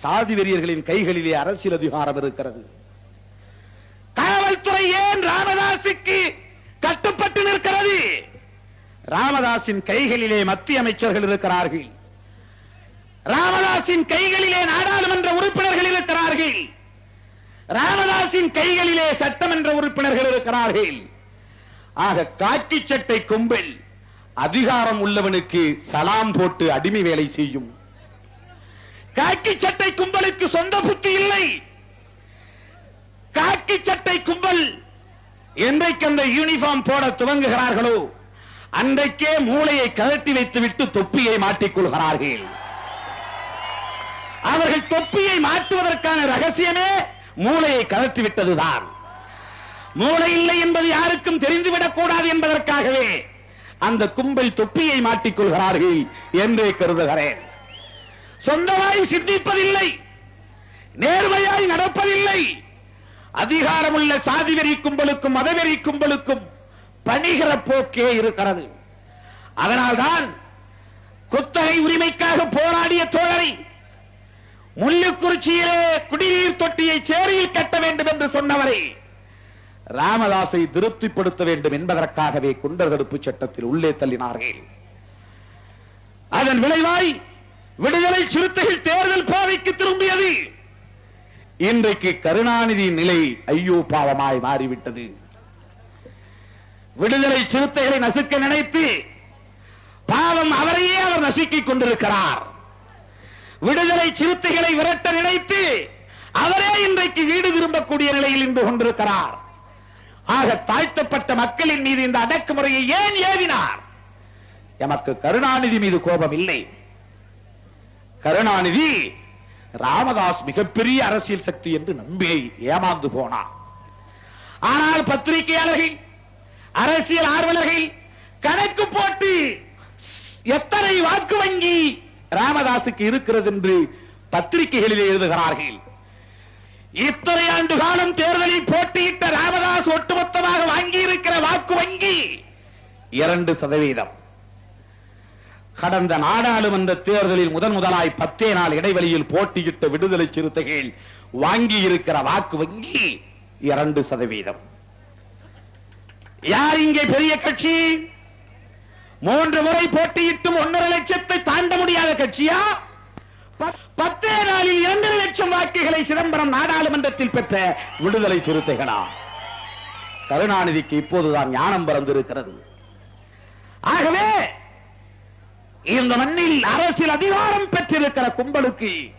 சாதி வெறியர்களின் கைகளிலே அரசியல் அதிகாரம் இருக்கிறது. காவல்துறை ஏன் ராமதாசுக்கு கட்டுப்பட்டு நிற்கிறது? ராமதாசின் கைகளிலே மத்திய அமைச்சர்கள் இருக்கிறார்கள். ராமதாசின் கைகளிலே நாடாளுமன்ற உறுப்பினர்கள் இருக்கிறார்கள். ராமதாசின் கைகளிலே சட்டமன்ற உறுப்பினர்கள் இருக்கிறார்கள். ஆக காக்கி சட்டை கும்பல் அதிகாரம் உள்ளவனுக்கு சலாம் போட்டு அடிமை வேலை செய்யும். காக்கி சட்டை கும்பலுக்கு சொந்த புத்தி இல்லை. காக்கி சட்டை கும்பல் என்றைக்கு அந்த யூனிஃபார்ம் போட துவங்குகிறார்களோ அன்றைக்கே மூளையை கழட்டி வைத்துவிட்டு தொப்பியை மாட்டிக்கொள்கிறார்கள் அவர்கள் தொப்பியை மாற்றுவதற்கான ரகசியமே மூளையை கழற்றி விட்டதுதான். மூளை இல்லை என்பது யாருக்கும் தெரிந்துவிடக் கூடாது என்பதற்காகவே அந்த கும்பல் தொப்பியை மாட்டிக் கொள்கிறார்கள் என்றே கருதுகிறேன். சொந்தமாய் சிந்திப்பதில்லை. நேர்மையாய் நடப்பதில்லை. அதிகாரமுள்ள சாதி வெறி கும்பலுக்கும் மதவெறி கும்பலுக்கும் பணிகிற போக்கே இருக்கிறது. அதனால்தான் குத்தகை உரிமைக்காக போராடிய தோழரை முள்ளுக்குறிச்சியிலே குடிநீர் தொட்டியை சேரியில் கட்ட வேண்டும் என்று சொன்னவரை ராமதாசை திருப்திப்படுத்த வேண்டும் என்பதற்காகவே குண்டர் தடுப்பு சட்டத்தில் உள்ளே தள்ளினார்கள். அதன் விளைவாய் விடுதலை சிறுத்தைகள் தேர்தல் பாதைக்கு திரும்பியது. இன்றைக்கு கருணாநிதி நிலை ஐயோ பாவமாய் மாறிவிட்டது. விடுதலை சிறுத்தைகளை நசுக்க நினைத்து பாவம் அவரையே அவர் நசுக்கிக் கொண்டிருக்கிறார். விடுதலை சிறுத்தைகளை விரட்ட நினைத்து அவரே இன்றைக்கு வீடு திரும்பக்கூடிய நிலையில் இருந்து கொண்டிருக்கிறார். ஆக தாழ்த்தப்பட்ட மக்களின் மீது இந்த அடக்குமுறையை ஏன் ஏவினார்? எமக்கு கருணாநிதி மீது கோபம் இல்லை. கருணாநிதி ராமதாஸ் மிகப்பெரிய அரசியல் சக்தி என்று நம்பி ஏமாந்து போனார் ஆனால் பத்திரிகையாளர்கள் அரசியல் ஆர்வலர்கள் கணக்கு போட்டு எத்தனை வாக்கு வங்கி ராமதாசுக்கு இருக்கிறது என்று பத்திரிகைகளில் எழுதுகிறார்கள். இத்தனை ஆண்டு காலம் தேர்தலில் போட்டியிட்ட ராமதாஸ் ஒட்டுமொத்தமாக வாங்கி இருக்கிற வாக்கு வங்கி இரண்டு சதவீதம். கடந்த நாடாளுமன்ற தேர்தலில் முதன் முதலாய் பத்தே நாள் இடைவெளியில் போட்டியிட்ட விடுதலை சிறுத்தைகள் வாங்கி இருக்கிற வாக்கு வங்கி இரண்டு சதவீதம். யார் இங்கே பெரிய கட்சி? மூன்று முறை போட்டியிட்டும் ஒன்றரை லட்சத்தை தாண்ட முடியாத கட்சியா? பத்தே நாளில் இரண்டரை லட்சம் வாக்குகளை சிதம்பரம் நாடாளுமன்றத்தில் பெற்ற விடுதலை சிறுத்தைகளா? கருணாநிதிக்கு இப்போதுதான் ஞானம் பிறந்திருக்கிறது. ஆகவே இந்த மண்ணில் அரசியல் அதிகாரம் பெற்றிருக்கிற கும்பலுக்கு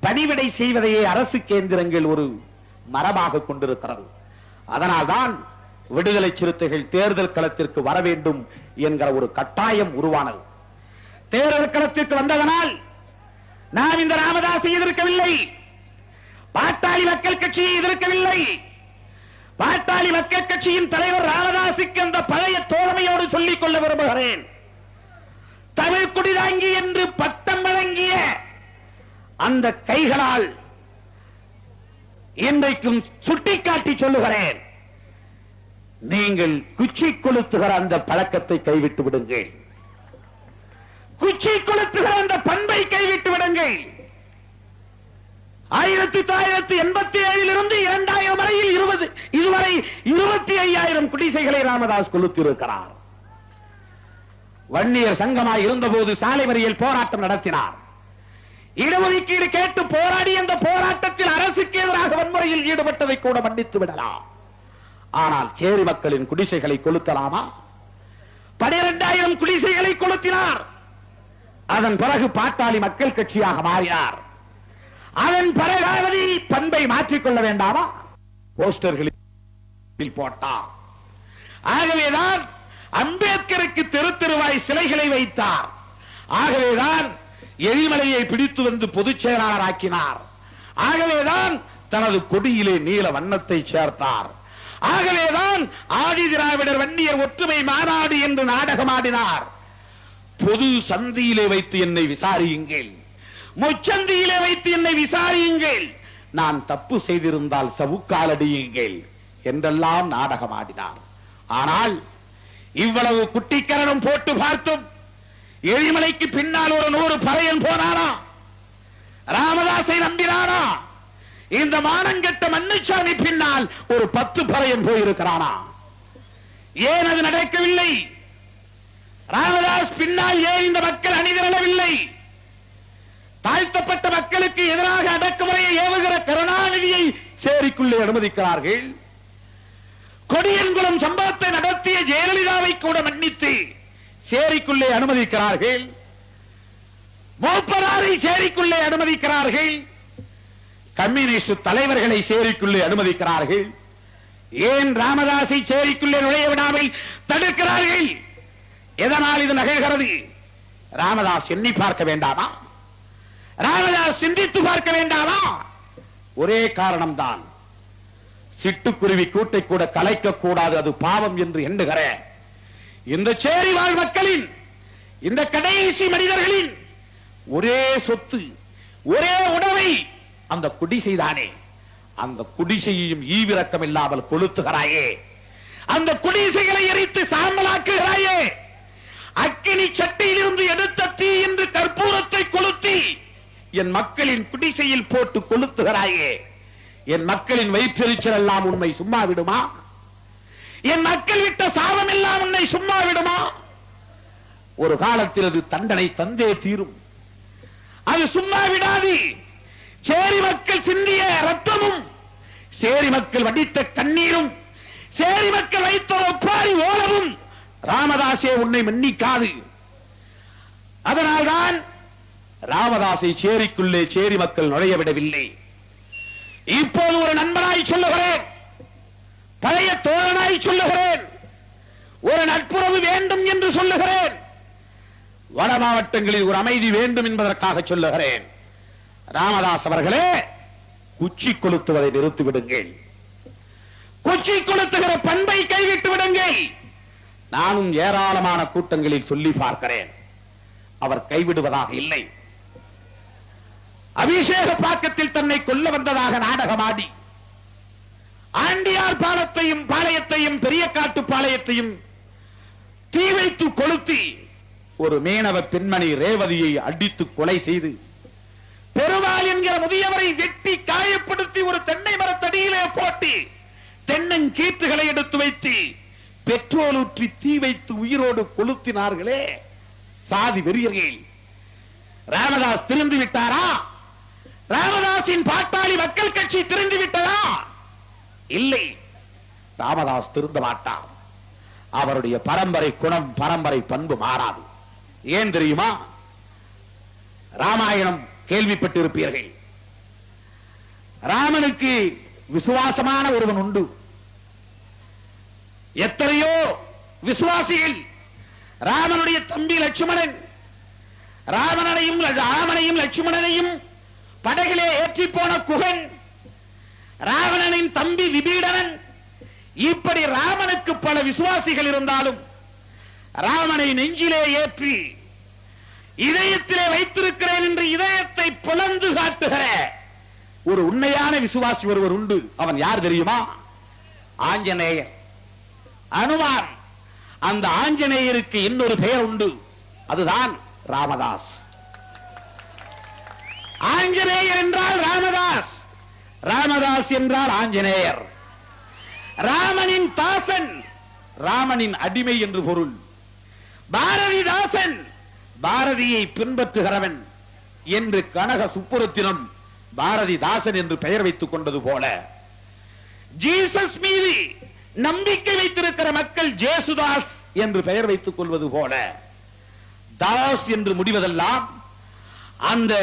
பணிவிடை செய்வதையே அரசு கேந்திரங்கள் ஒரு மரபாக கொண்டிருக்கிறது. அதனால்தான் விடுதலை சிறுத்தைகள் தேர்தல் களத்திற்கு வர வேண்டும் என்கிற ஒரு கட்டாயம் உருவானது. தேர்தல் களத்திற்கு வந்ததனால் நான் இந்த ராமதாசை எதிர்க்கவில்லை. பாட்டாளி மக்கள் கட்சியை எதிர்க்கவில்லை. பாட்டாளி மக்கள் கட்சியின் தலைவர் ராமதாசுக்கு அந்த பழைய தோழமையோடு சொல்லிக் கொள்ள விரும்புகிறேன். தமிழ் குடிதாங்கி என்று பட்டம் வழங்கிய அந்த கைகளால் இன்றைக்கும் சுட்டிக்காட்டி சொல்லுகிறேன். நீங்கள் குச்சி கொளுத்துகிற அந்த பழக்கத்தை கைவிட்டு விடுங்கள். குச்சி கொளுத்துகிற அந்த பண்பை கைவிட்டு விடுங்கள். ஆயிரத்தி தொள்ளாயிரத்தி எண்பத்தி ஏழில் இருந்து இரண்டாயிரம் வரையில் இருபது இதுவரை இருபத்தி ஐயாயிரம் குடிசைகளை ராமதாஸ் கொளுத்திருக்கிறார் வன்னியர் சங்கமாய் இருந்தபோது சாலை மறியல் போராட்டம் நடத்தினார். இடஒதுக்கீடு கேட்டு போராடி அந்த போராட்டத்தில் அரசுக்கு எதிராக வன்முறையில் ஈடுபட்டதை கூட மன்னித்து விடலாம். ஆனால் சேரி மக்களின் குடிசைகளை கொளுத்தலாமா? பனிரெண்டாயிரம் குடிசைகளை கொளுத்தினார். அதன் பிறகு பாட்டாளி மக்கள் கட்சியாக மாறினார். அதன் பிறகாவது பண்பை மாற்றிக்கொள்ள வேண்டாமா? போஸ்டர்களில் போட்டார். ஆகவேதான் அம்பேத்கருக்கு தெரு தெருவாய் சிலைகளை வைத்தார். ஆகவேதான் எரிமலையை பிடித்து வந்து பொதுச் செயலாளர் ஆக்கினார். ஆகவேதான் தனது கொடியிலே நீல வண்ணத்தை சேர்த்தார். ஆகவேதான் ஆதி திராவிடர் வன்னியர் ஒற்றுமை மாநாடு என்று நாடகமாடினார் பொது சந்தியிலே வைத்து என்னை விசாரியுங்கள். முச்சந்தியிலே வைத்து என்னை விசாரியுங்கள். நான் தப்பு செய்திருந்தால் சவுக்காலடியுங்கள் என்றெல்லாம் நாடகமாடினார் ஆனால் இவ்வளவு குட்டிக்கரணம் போட்டு பார்த்தும் எரிமலைக்கு பின்னால் ஒரு நூறு பறையன் போனானா? ராமதாசை நம்பினானா? இந்த மானங்கெட்ட மன்னிச்சாமி பின்னால் ஒரு பத்து பறையன் போயிருக்கிறானா? ஏன் அது நடக்கவில்லை? ராமதாஸ் பின்னால் ஏன் இந்த மக்கள் அணிதிரளவில்லை? தாழ்த்தப்பட்ட மக்களுக்கு எதிராக அடக்குமுறையை ஏவுகிற கருணாநிதியை சேரிக்குள்ளே அனுமதிக்கிறார்கள். கொடியன்குளம் சம்பவத்தை நடத்திய ஜெயலலிதாவை கூட மன்னித்து சேரிக்குள்ளே அனுமதிக்கிறார்கள். மூப்பராரை சேரிக்குள்ளே அனுமதிக்கிறார்கள். கம்யூனிஸ்ட் தலைவர்களை சேரிக்குள்ளே அனுமதிக்கிறார்கள். ஏன் ராமதாஸை சேரிக்குள்ளே நுழைய விடாமல் தடுக்கிறார்கள்? எதனால் இது நகழ்கிறது ராமதாஸ் எண்ணி பார்க்க வேண்டாமா? ராமதாஸ் சிந்தித்து பார்க்க வேண்டாமா? ஒரே காரணம்தான். சிட்டுக்குருவி கூட்டை கூட கலைக்க கூடாது அது பாவம் என்று எண்ணுகிற இந்த சேரி வாழ் மக்களின் இந்த கடைசி மனிதர்களின் ஒரே சொத்து ஒரே உணவை அந்த குடிசைதானே. அந்த குடிசையையும் ஈவிரக்கம் இல்லாமல் கொளுத்துகிறாயே. அந்த குடிசைகளை எரித்து சாம்பலாக்குகிறாயே. அக்கினி சட்டியிலிருந்து எடுத்த தீ என்று கற்பூரத்தை கொளுத்தி என் மக்களின் குடிசையில் போட்டு கொளுத்துகிறாயே. என் மக்களின் வயிற்றெரிச்சல் எல்லாம் உண்மை சும்மா விடுமா? என் மக்கள் விட்ட சாபம் எல்லாம் உன்னை சும்மா விடுமா? ஒரு காலத்தில் அது தண்டனை தந்தே தீரும். அது சும்மா விடாது. சேரி மக்கள் சிந்திய ரத்தமும் சேரி மக்கள் வடித்த கண்ணீரும் சேரி மக்கள் வைத்த ஒப்பாரி ஓலவும் ராமதாசே உன்னை மன்னிக்காது. அதனால்தான் ராமதாசை சேரிக்குள்ளே சேரி மக்கள் நுழைய விடவில்லை. இப்போது ஒரு நண்பனாய் சொல்லுகிறேன். பழைய தோழனாய் சொல்லுகிறேன். ஒரு நட்புறவு வேண்டும் என்று சொல்லுகிறேன். வட மாவட்டங்களில் ஒரு அமைதி வேண்டும் என்பதற்காக சொல்லுகிறேன். ராமதாஸ் அவர்களே குச்சி கொளுத்துவதை நிறுத்தி விடுங்கள் குச்சி கொளுத்துகிற பண்பை கைவிட்டு விடுங்கள். நானும் ஏராளமான கூட்டங்களில் சொல்லி பார்க்கிறேன். அவர் கைவிடுவதாக இல்லை. அபிஷேக பாக்கத்தில் தன்னை கொல்ல வந்ததாக நாடகமாடி. ஆண்டியார் பாலத்தையும் பாளையத்தையும் பெரிய காட்டு பாளையத்தையும் தீ வைத்து கொளுத்தி ஒரு மீனவ பெண்மணி ரேவதியை அடித்து கொலை செய்து பெருமாள் என்கிற முதியவரை வெட்டி காயப்படுத்தி ஒரு தென்னை மரத்தடியிலே போட்டு தென்னங்கீற்றுகளை எடுத்து வைத்து பெட்ரோல் ஊற்றி தீ வைத்து உயிரோடு கொளுத்தினார்களே. சாதி வெறியர்கள். ராமதாஸ் திருந்து விட்டாரா ராமதாஸின் பாட்டாளி மக்கள் கட்சி திருந்து விட்டதா? இல்லை. ராமதாஸ் திருந்த மாட்டார் அவருடைய பரம்பரை குணம் பரம்பரை பண்பு மாறாது. ஏன் தெரியுமா? ராமாயணம் கேள்விப்பட்டிருப்பீர்கள். ராமனுக்கு விசுவாசமான ஒருவன் உண்டு. எத்தனையோ விசுவாசிகள் ராமனுடைய தம்பி லட்சுமணன் ராமனையும் ராமனையும் லட்சுமணனையும் படகிலே ஏற்றி போன குகன் ராவணனின் தம்பி விபீடனன் இப்படி ராமனுக்கு பல விசுவாசிகள் இருந்தாலும் ராமனை நெஞ்சிலே ஏற்றி இதயத்திலே வைத்திருக்கிறேன் என்று இதயத்தை பிளந்து காட்டுகிற ஒரு உண்மையான விசுவாசி ஒருவர் உண்டு. அவன் யார் தெரியுமா? ஆஞ்சநேயர். அனுமான். அந்த ஆஞ்சநேயருக்கு இன்னொரு பெயர் உண்டு. அதுதான் ராமதாஸ். ஆஞ்சநேயர் என்றால் ராமதாஸ். ராமதாஸ் என்றால் ஆஞ்சநேயர். ராமனின் தாசன் ராமனின் அடிமை என்று பொருள். பாரதிதாசன் பாரதியை பின்பற்றுகிறவன் என்று கனக சுப்புரத்தினம் பாரதிதாசன் என்று பெயர் வைத்துக் கொண்டது போல. ஜீசஸ் மீது நம்பிக்கை வைத்திருக்கிற மக்கள் ஜேசுதாஸ் என்று பெயர் வைத்துக் கொள்வது போல. தாஸ் என்று முடிவதெல்லாம் அந்த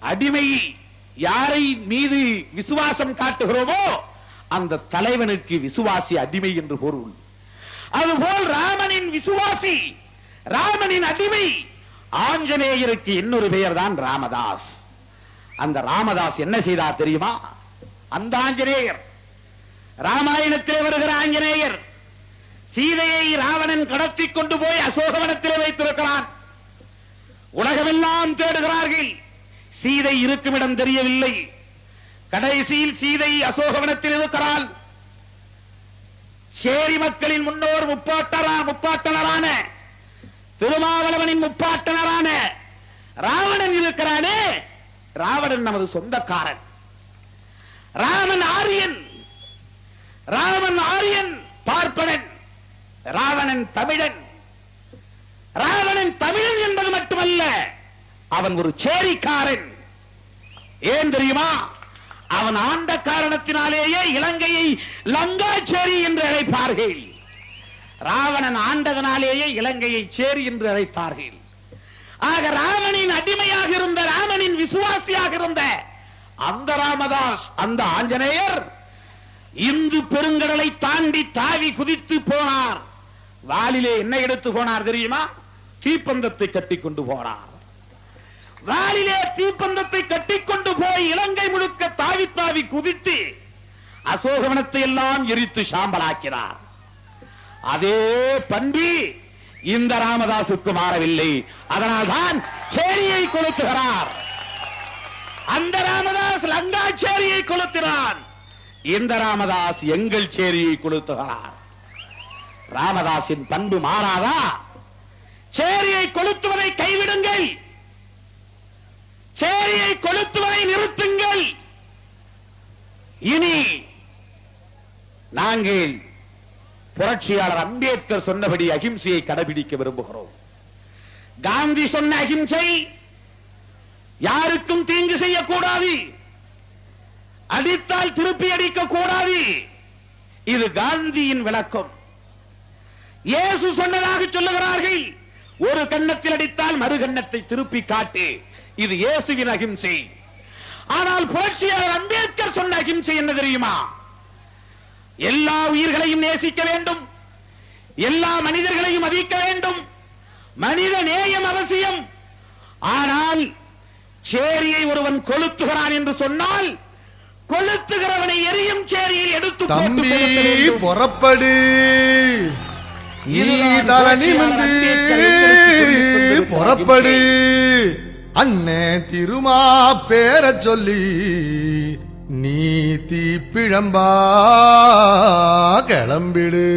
அடிமை யாரை மீது விசுவாசம் காட்டுகிறோமோ அந்த தலைவனுக்கு விசுவாசி அடிமை என்று பொருள் அதுபோல் ராமனின் விசுவாசி ராமனின் அடிமை ஆஞ்சநேயருக்கு இன்னொரு பெயர் தான் ராமதாஸ். அந்த ராமதாஸ் என்ன செய்தார் தெரியுமா? அந்த ஆஞ்சநேயர் ராமாயணத்திலே வருகிற ஆஞ்சநேயர் சீதையை ராவணன் கடத்தி கொண்டு போய் அசோகவனத்திலே வைத்திருக்கிறான். உலகமெல்லாம் தேடுகிறார்கள். சீதை இருக்கும் இடம் தெரியவில்லை. கடைசியில் சீதை அசோகவனத்தில் இருக்கிறாள். சேரி மக்களின் முன்னோர் முப்பாட்டரா முப்பாட்டனரான திருமாவளவனின் முப்பாட்டனரான ராவணன் இருக்கிறானே. ராவணன் நமது சொந்தக்காரன். ராமன் ஆரியன். ராமன் ஆரியன் பார்ப்பனன். ராவணன் தமிழன். ராவணன் தமிழன் என்பது மட்டுமல்ல அவன் ஒரு சேரிக்காரன். ஏன் தெரியுமா? அவன் ஆண்ட காரணத்தினாலேயே இலங்கையை லங்காச்சேரி என்று அழைப்பார்கள். ராவணன் ஆண்டதனாலேயே இலங்கையை சேரி என்று அழைத்தார்கள். ஆக ராமனின் அடிமையாக இருந்த ராமனின் விசுவாசியாக இருந்த அந்த ராமதாஸ் அந்த ஆஞ்சநேயர் இந்து பெருங்கடலை தாண்டி தாவி குதித்து போனார். வாலிலே என்ன எடுத்து போனார் தெரியுமா? தீப்பந்தத்தை கட்டிக் கொண்டு போனார். வாலிலே தீப்பந்தத்தை கட்டிக்கொண்டு போய் இலங்கை முழுக்க தாவி தாவி குதித்து அசோகவனத்தை எல்லாம் எரித்து சாம்பலாக்கிறார் அதே பண்பி இந்த ராமதாசுக்கு மாறவில்லை. அதனால்தான் சேரியை கொளுத்துகிறார். அந்த ராமதாஸ் லங்காச்சேரியை கொளுத்தினான். இந்த ராமதாஸ் எங்கள் சேரியை கொளுத்துகிறார். ராமதாஸின் பண்பு மாறாதா? சேரியை கொளுத்துவதை கைவிடுங்கள். கொளுத்துவதை நிறுத்துங்கள். இனி நாங்கள் புரட்சியாளர் அம்பேத்கர் சொன்னபடி அகிம்சையை கடைபிடிக்க விரும்புகிறோம். காந்தி சொன்ன அகிம்சை யாருக்கும் தீங்கு செய்யக்கூடாது. அடித்தால் திருப்பி அடிக்க கூடாது இது காந்தியின் விளக்கம். இயேசு சொன்னதாக சொல்லுகிறார்கள் ஒரு கன்னத்தில் அடித்தால் மறு கன்னத்தை திருப்பி காட்டு. இது இயேசுவின் அகிம்சை. ஆனால் புரட்சியாளர் அம்பேத்கர் சொன்ன அகிம்சை என்ன தெரியுமா? எல்லா உயிர்களையும் நேசிக்க வேண்டும். எல்லா மனிதர்களையும் மதிக்க வேண்டும். மனித நேயம் அவசியம். ஆனால் சேரியை ஒருவன் கொளுத்துகிறான் என்று சொன்னால் கொளுத்துகிறவனை எரியும் சேரியில் எடுத்து தம்பி. புறப்படு. நீ தலை நிமிந்து புறப்படு. அண்ணே திருமா பேர சொல்லி நீ தீப்பிழம்பா கிளம்பிடு.